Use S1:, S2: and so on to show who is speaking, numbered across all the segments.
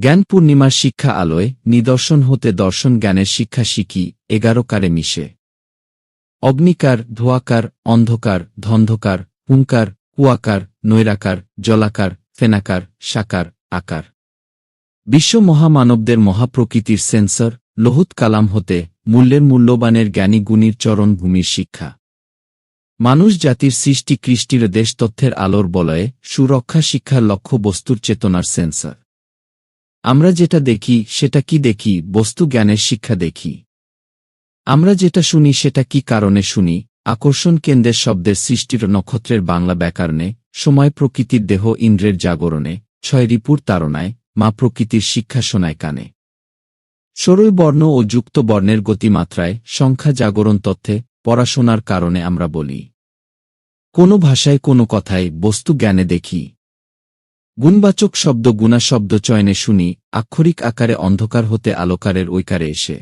S1: জ্ঞান পূর্ণিমার শিক্ষা আলোয় নিদর্শন হতে দর্শন জ্ঞানের শিক্ষা শিখি এগারো কারে মিশে। অগ্নিকার, ধোয়াকার, অন্ধকার, ধন্ধকার হুঙ্কার কুয়াকার, নৈরাকার, জলাকার, ফেনাকার, সাকার, আকার। বিশ্ব মহামানবদের মহাপ্রকৃতির সেন্সর, লোহুত কালাম হতে মূল্যের মূল্যবানের জ্ঞানী গুণীর চরণ ভূমির শিক্ষা। মানুষ জাতির সৃষ্টি কৃষ্টির দেশ তথ্যের আলোর বলয়ে সুরক্ষা শিক্ষার লক্ষ্য বস্তুর চেতনার সেন্সর। আমরা যেটা দেখি, সেটা কি দেখি? বস্তু জ্ঞানের শিক্ষা দেখি। আমরা যেটা শুনি, সেটা কি কারণে শুনি? আকর্ষণ কেন্দ্রের শব্দের সৃষ্টির নক্ষত্রের বাংলা ব্যাকরণে, সময় প্রকৃতির দেহ ইন্দ্রের জাগরণে, ছয় রিপুর তারণায়, মা প্রকৃতির শিক্ষা শোনায় কানে। সরল বর্ণ ও যুক্ত বর্ণের গতিমাত্রায় সংখ্যা জাগরণ তথ্যে, পড়াশোনার কারণে আমরা বলি। কোনো ভাষায় কোনো কথায় বস্তু জ্ঞানে দেখি। গুণবাচক শব্দ গুণা শব্দ চয়নে শুনি, আক্ষরিক আকারে অন্ধকার হতে আলোকারের ঐকারে এসে।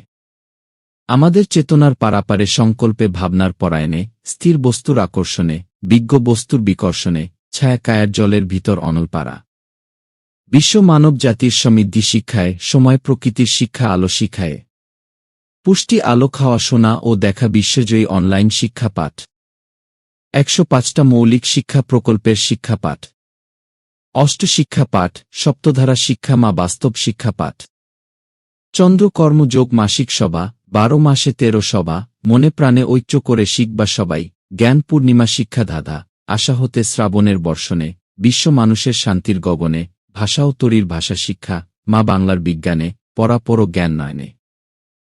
S1: আমাদের চেতনার পারাপারে সংকল্পে ভাবনার পরায়ণে, স্থির বস্তুর আকর্ষণে, বিজ্ঞ বস্তুর বিকর্ষণে, ছায়া কায়ার জলের ভিতর অনলপাড়া বিশ্ব মানব জাতির সমৃদ্ধি শিক্ষায়, সময় প্রকৃতির শিক্ষা আলো শিখায়। পুষ্টি আলো খাওয়া শোনা ও দেখা বিশ্বজয়ী অনলাইন শিক্ষা পাঠ একশো পাঁচটা মৌলিক শিক্ষা প্রকল্পের শিক্ষাপাঠ। অষ্ট শিক্ষাপাঠ সপ্তধারা শিক্ষা মা বাস্তব শিক্ষাপাঠ চন্দ্র কর্মযোগ মাসিক সভা, বারো মাসে তেরো সভা, মনে প্রাণে ঐক্য করে শিখবা সবাই, জ্ঞান পূর্ণিমা শিক্ষা ধাঁধা, আশা হতে শ্রাবণের বর্ষণে, বিশ্ব মানুষের শান্তির গগনে, ভাষা ও তরীর ভাষা শিক্ষা, মা বাংলার বিজ্ঞানে, পরাপর জ্ঞান নয়নে।